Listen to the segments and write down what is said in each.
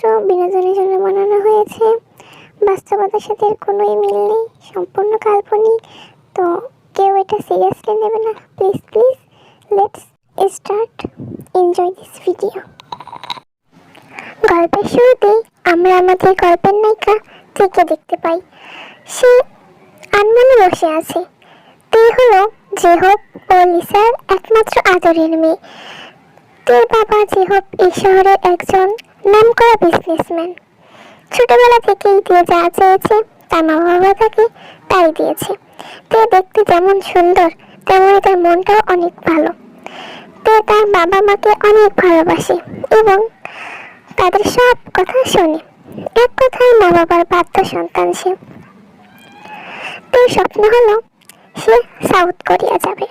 শুধুমাত্র বিনোদনের জন্য বানানো হয়েছে। বাস্তবতার সাথে এর কোনোই মিল নেই, সম্পূর্ণ কাল্পনিক। তো কেউ এটা সিরিয়াসলি নেবে না। Please please let's start enjoy this video গল্পের শুরুতেই আমরা আমাদের গল্পের নায়িকা থেকে দেখতে পাই। সে আনমনে বসে আছে। তে হলো জেহব ও লিসার একমাত্র আদরের মেয়ে। তের বাবা জেহব এই শহরের একজন নামকরা বিজনেসম্যান ছোটবেলা থেকেই দিয়ে যা চেয়েছে তার মা বাবা তাকে তাই দিয়েছে। তে দেখতে যেমন সুন্দর তেমনই তার মনটাও অনেক ভালো। তে তার বাবা মাকে অনেক ভালোবাসে এবং তাদের সব কথা শোনে। এক কথায় মা বাবার বাধ্য সন্তান সে। তোর স্বপ্ন হলো সে সাউথ কোরিয়া যাবে।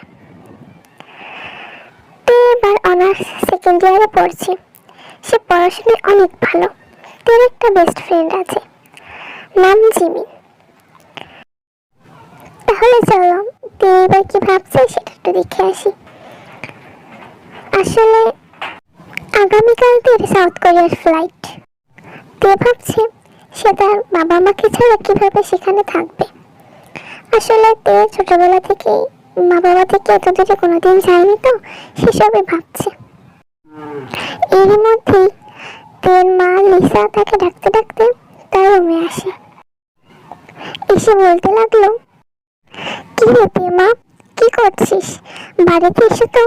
তে এবার অনার্স সেকেন্ড ইয়ারে পড়ছে। সে পড়াশোনায় অনেক ভালো, তোর একটা বেস্ট ফ্রেন্ড আছে, নাম জিমি। তাহলে চলো তে এবার কি ভাবছে সেটা একটু দেখে আসি। আসলে, আগামীকাল তের সাউথ কোরিয়ার ফ্লাইট তে ভাবছে, সে তার বাবা মাকে ছাড়া কীভাবে সেখানে থাকবে? আসলে তে ছোটবেলা থেকেই মা বাবা থেকে এত দূরে কোনোদিন যায়নি তো, সেসবই ভাবছে। এরই মধ্যেই তের মা লিসা তাকে ডাকতে ডাকতে তার রুমে আসে। এসে বলতে লাগল, কি রে তে মা কি করছিস? বাড়িতে এসে তো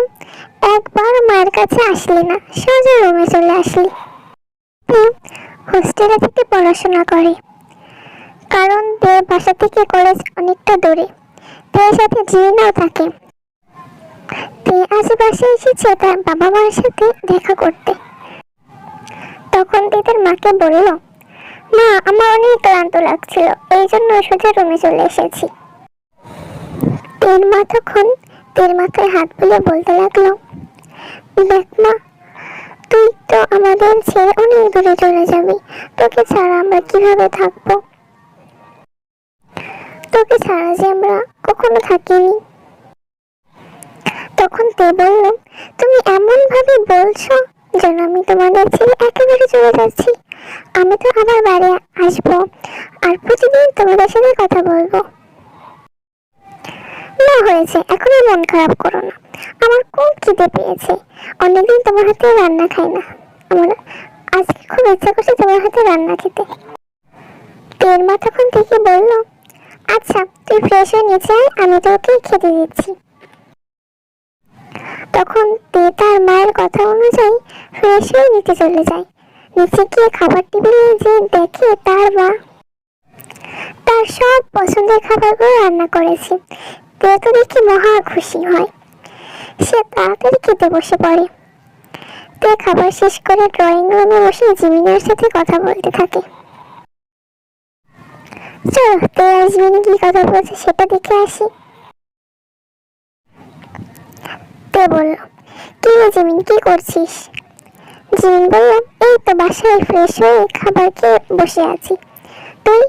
একবার মায়ের কাছে আসলি না, সোজা রুমে চলে আসলি। হোস্টেলে থেকে পড়াশোনা করে, কারণ তে বাসা থেকে কলেজ অনেকটা দূরে। তের সাথে জিনাও থাকে। তে আশেপাশে এসেছে তার বাবা মার সাথে দেখা করতে। তখন তার মাকে বলল, মা, আমার অনেক ক্লান্ত লাগছিল, এই জন্য সোজা রুমে চলে এসেছি। তের মা তখন তের মাথায় হাত বুলে বলতে লাগল, দেখ মা, তুই তো আমাদের ছেড়ে অনেক দূরে চলে যাবি, তোকে ছাড়া আমরা কীভাবে থাকব? তোকে ছাড়া যে আমরা কখনো থাকিনি। তখন তে বলল, তুমি এমন ভাবে বলছো যেন আমি তোমাদের ছেড়ে একেবারে চলে যাচ্ছি। আমি তো আবার বাড়ি আসব আর প্রতিদিন তোমাদের সাথে কথা বলব। না হয়েছে, এখন মন খারাপ করো না। আমার খুব খিদে পেয়েছে। অনেকদিন তোমার হাতে রান্না খাই না। আমার আজকে খুব ইচ্ছা করছে তোমার হাতে রান্না খেতে। তের মা তখন থেকে বলল আচ্ছা তুই ফ্রেশ হয়ে নিচে আমি তোকে খেতে দিচ্ছি। তখন তে তার মায়ের কথা অনুযায়ী ফ্রেশ হয়ে নিচে চলে যায়। নিচে গিয়ে খাবার টেবিলে যে দেখে তার মা তার সব পছন্দের খাবারগুলো রান্না করেছে। তে তো দেখে মহা খুশি হয়। সে তাড়াতাড়ি খেতে বসে পড়ে। তে খাবার শেষ করে ড্রয়িং রুমে বসে জিমিনের সাথে কথা বলতে থাকে। চলো, তে আর জিমিন কি কথা বলছে সেটা দেখে আসি। তে বলল কি রে জিমিন, কি করছিস? জিমিন বলল, এই তো বাসায় ফ্রেশ হয়ে খাবার খেয়ে বসে আছি। তুই?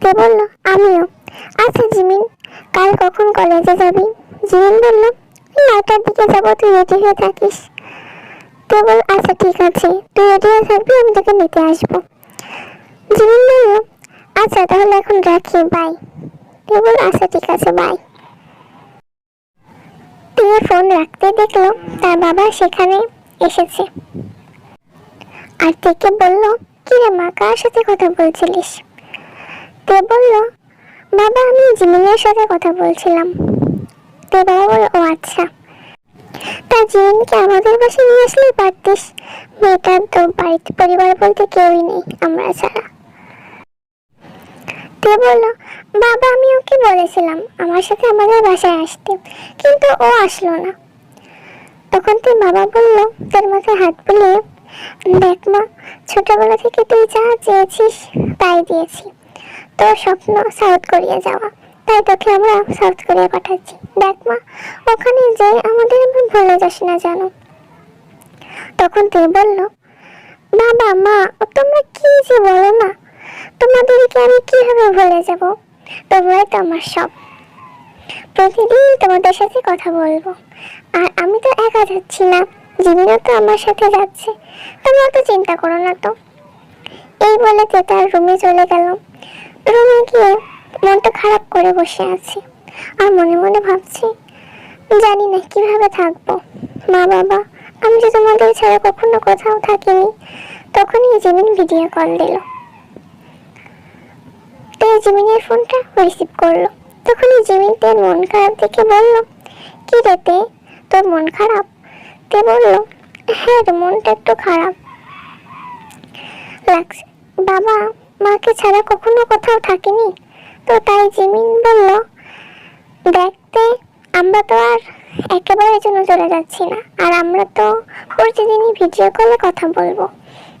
তে বলল, আমিও। আচ্ছা জিমিন, কাল কখন কলেজে যাবি? জিমিন বলল, নয়টার দিকে যাব, তুই রেডি হয়ে থাকিস। তে বল আচ্ছা ঠিক আছে, তুই রেডি হয়ে থাকবি, আমি তোকে নিতে আসব। জিমিন বলল আচ্ছা তাহলে এখন রাখি বাই তে বল আচ্ছা ঠিক আছে বাই দিয়ে ফোন রাখতে দেখল তার বাবা সেখানে এসেছে। আর থেকে বলল, কি রে মা, কার সাথে কথা বলছিলিস? তে বলল, বাবা, আমি জিমিনের সাথে কথা বলছিলাম। তে বাবা বলল, ও আচ্ছা। তা জিমিনকে আমাদের বাসায় নিয়ে আসলেই পারতিস। মেয়েটার তো বাড়িতে পরিবার বলতে কেউই নেই, আমরা ছাড়া। তে বলল বাবা, আমি ওকে বলেছিলাম আমার সাথে আমাদের বাসায় আসতে, কিন্তু ও আসলো না। তখন তুই বাবা বলল, তোর মাথায় হাত বুলিয়ে দেখ মা, ছোটবেলা থেকে তুই যা চেয়েছিস, তাই দিয়েছি। তোর স্বপ্ন সাউথ কোরিয়া যাওয়া, তাই তোকে আমরা সাউথ কোরিয়া পাঠাচ্ছি। দেখ মা, ওখানে যে আমাদের আবার ভুলে যাস না জানো তখন তুই বলল, বাবা, মা, তোমরা কি যে বলো না তোমাদেরকে আমি কীভাবে ভুলে যাব? তোমরাই তো আমার সব। প্রতিদিন তোমাদের সাথে কথা বলব। আর আমি তো একা যাচ্ছি না, জিমিনও তো আমার সাথে যাচ্ছে। তোমরা তো চিন্তা করো না তো। এই বলে তে তার রুমে চলে গেল। রুমে গিয়ে মনটা খারাপ করে বসে আছে। আর মনে মনে ভাবছি, জানি না কীভাবে থাকব। মা বাবা, আমি যে তোমাদের ছাড়া কখনো কোথাও থাকিনি, তখনই জিমিন ভিডিও কল দিল। জিমিনের ফোনটা রিসিভ করল। তখনই জিমিন তের মন খারাপ দেখে বলল, কি রে তে, তোর মন খারাপ? তে বলল হ্যাঁ রে, মনটা একটু খারাপ। লাগছে বাবা মাকে ছাড়া কখনো কোথাও থাকিনি? তো তাই জিমিন বলল দেখতে আমরা তো আর একেবারে জন্য চলে যাচ্ছি না, আর আমরা তো প্রতিদিনই ভিডিও কলে কথা বলব।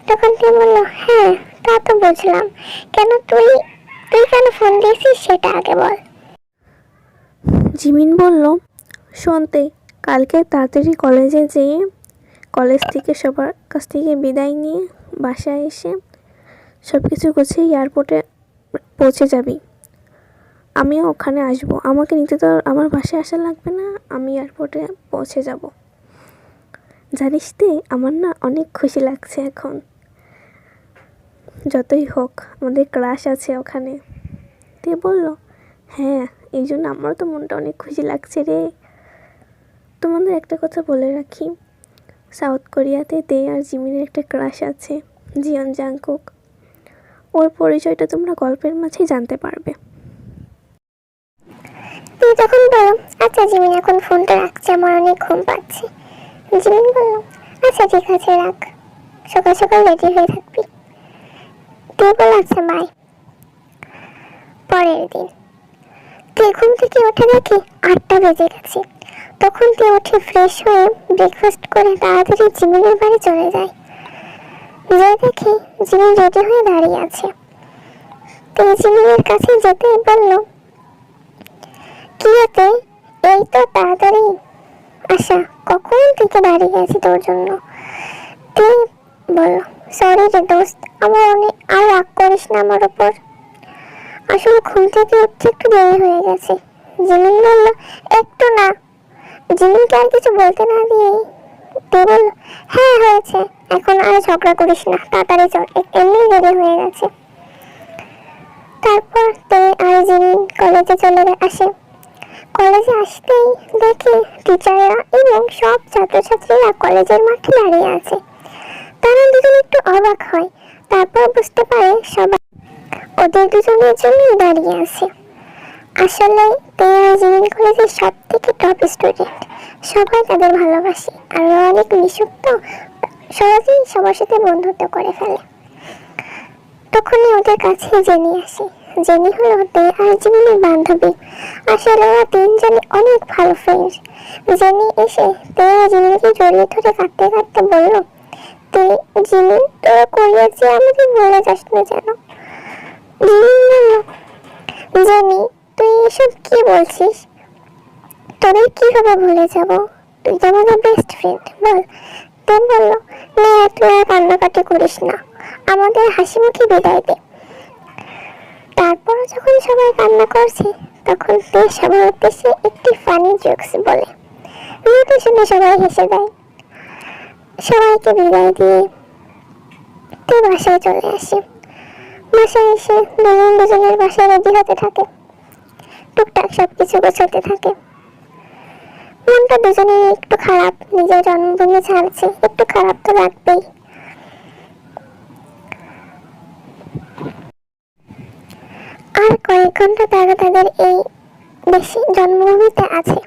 তখন তুই বলল হ্যাঁ তা তো বুঝলাম। কেন তুই তুই কেন ফোন দিয়েছিস সেটা আগে বল। জিমিন বলল শুনতে কালকে তাড়াতাড়ি কলেজে যেয়ে, কলেজ থেকে সবার কাছ থেকে বিদায় নিয়ে বাসায় এসে সব কিছু গুছিয়ে এয়ারপোর্টে পৌঁছে যাবি। আমিও ওখানে আসব। আমাকে নিতে তো আমার বাসায় আসা লাগবে না। আমি এয়ারপোর্টে পৌঁছে যাব। জানিস তে, আমার না অনেক খুশি লাগছে এখন। যতই হোক, আমাদের ক্লাস আছে ওখানে। তে বলল? হ্যাঁ এই জন্য আমারও তো মনটা অনেক খুশি লাগছে রে। তোমাদের একটা কথা বলে রাখি। সাউথ কোরিয়াতে তে আর জিমিনের একটা ক্রাশ আছে, জিয়ন জাংকুক। ওর পরিচয়টা তোমরা গল্পের মাঝেই জানতে পারবে। তুই তখন বলল আচ্ছা জিমিন, এখন ফোনটা রাখছে, আমার অনেক ঘুম পাচ্ছে। জিমিন বলল আচ্ছা ঠিক আছে, রাখ। সকাল সকাল রেডি হয়ে থাকবি। তুই বল আচ্ছা বাই পরের দিন। তুই ঘুম থেকে উঠে দেখি আটটা বেজে গেছে। তখন তুই উঠে ফ্রেশ হয়ে ব্রেকফাস্ট করে তাড়াতাড়ি জিমিনের বাড়ি চলে যায় যে দেখি জিমিন রেডি হয়ে দাঁড়িয়ে আছে। তুই জিমিনের কাছে যেতেই বলল, কি হতে এই তো তাড়াতাড়ি। আশা কখন থেকে দাঁড়িয়ে আছি তোর জন্য? তুই বলল সরি রে দোস্ত, আমার অনেক আর রাগ করিস না আমার উপর। আসলে ঘুম থেকে উঠতে একটু দেরি হয়ে গেছে। জিমিন বলল, একটু না। জিমিনকে আর কিছু বলতে না দিয়ে বলল হ্যাঁ হয়েছে। এখন আর ঝগড়া করিস না। তাড়াতাড়ি চল এমনি দেরি হয়ে গেছে। তারপর তে আর জিমিন কলেজে চলে আসে। কলেজে আসতেই দেখি টিচাররা এবং সব ছাত্রছাত্রীরা কলেজের মাঠে দাঁড়িয়ে আছে। অবাক হয়। তারপর বুঝতে পারে সবাই ওদের দুজনের জন্যই দাঁড়িয়ে আছে। আসলে তেরা জিমিন কলেজের সব থেকে টপ স্টুডেন্ট সবাই তাদের ভালোবাসে আর অনেক মিশুক তো সহজেই সবার সাথে বন্ধুত্ব করে ফেলে। তখনই ওদের কাছে জেনি আসে। জেনি হলো আর জিমিনের বান্ধবী। আসলে ওরা তিনজনই অনেক ভালো ফ্রেন্ড জেনি এসে তে আর জিমিনকে জড়িয়ে ধরে কাঁদতে কাঁদতে বলল তে জিমিন তোরা কোরিয়া যে আমাদের বলে যাস না যেন। জেনি, তুই এসব কি বলছিস? তোদের ভুলে যাব? তুই তো আমাদের বেস্ট ফ্রেন্ড বল। বলল, নে, তুই আর কান্নাকাটি করিস না। আমাদের হাসি মুখে বিদায় দে। তারপর যখন সবাই কান্না করছে, তখন তে সবার উদ্দেশ্যে একটি ফানি জোকস বলে। যেটা শুনে সবাই হেসে দেয়। সবাইকে বিদায় দিয়ে তে বাসায় চলে আসে। বাসায় এসে দুজন দুজনের বাসায় রেডি হতে থাকে। টুকটাক সব কিছু গোছাতে থাকে। মনটা দুজনের একটু খারাপ, নিজের জন্মভূমি ছাড়ছে, একটু খারাপ তো লাগবেই। আর কয়েক ঘণ্টা তারা তাদের এই দেশে জন্মভূমিতে আছে।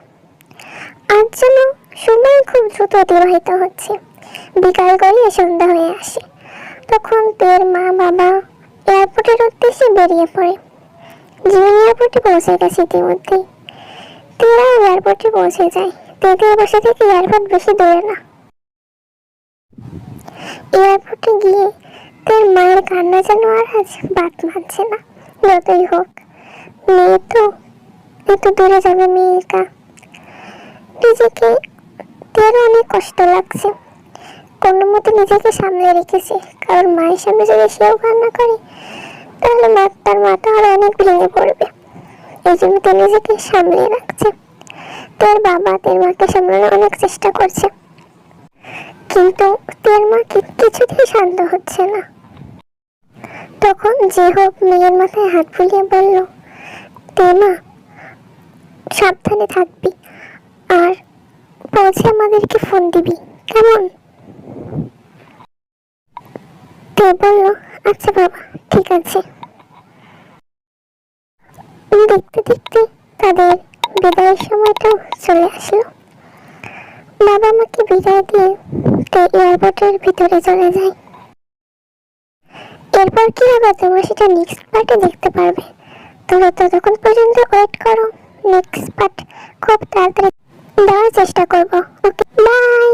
আজ যেন সময় খুব দ্রুত অতিবাহিত হচ্ছে। বিকাল গড়িয়ে সন্ধ্যা হয়ে আসে। তখন তের মা, বাবা এয়ারপোর্টের উদ্দেশ্যে বেরিয়ে পড়ে। জিমিন এয়ারপোর্টে পৌঁছে গেছে ইতিমধ্যেই তেরাও এয়ারপোর্টে পৌঁছে যায়। তেদের বসে থেকে এয়ারপোর্ট বেশি দূরে না। এয়ারপোর্টে গিয়ে তোর মায়ের কান্না যেন আর আজ বাদ মানছে না। যতই হোক, মেয়ে তো এত দূরে যাবে মেয়ে একা নিজেকে তেরও অনেক কষ্ট লাগছে। কোনো মতে নিজেকে সামলে রেখেছে। কারণ মায়ের সামনে যদি সেও কান্না করে, তাহলে মা তার মাথা আরও অনেক ভেঙে পড়বে। এই জন্য তো নিজেকে সামলে রাখছে। তোর বাবা তোর মাকে সামলানোর অনেক চেষ্টা করছে। কিন্তু তোর মা কিছুতেই শান্ত হচ্ছে না। তখন যে হোক মেয়ের মাথায় হাত বুলিয়ে বলল, তে মা, সাবধানে থাকবি। আর পৌঁছে আমাদেরকে ফোন দিবি। কেমন? তে বলল? আচ্ছা বাবা, ঠিক আছে। দেখতে দেখতে তাদের বিদায়ের সময়টাও চলে আসলো। বাবা মাকে বিদায় দিয়ে তে এয়ারপোর্টের ভিতরে চলে যায়। এরপর কি হবে তোমরা সেটা নেক্সট পার্টে দেখতে পারবে। তোমরা ততক্ষণ পর্যন্ত ওয়েট করো। নেক্সট পার্ট খুব তাড়াতাড়ি দেওয়ার চেষ্টা করব। Okay bye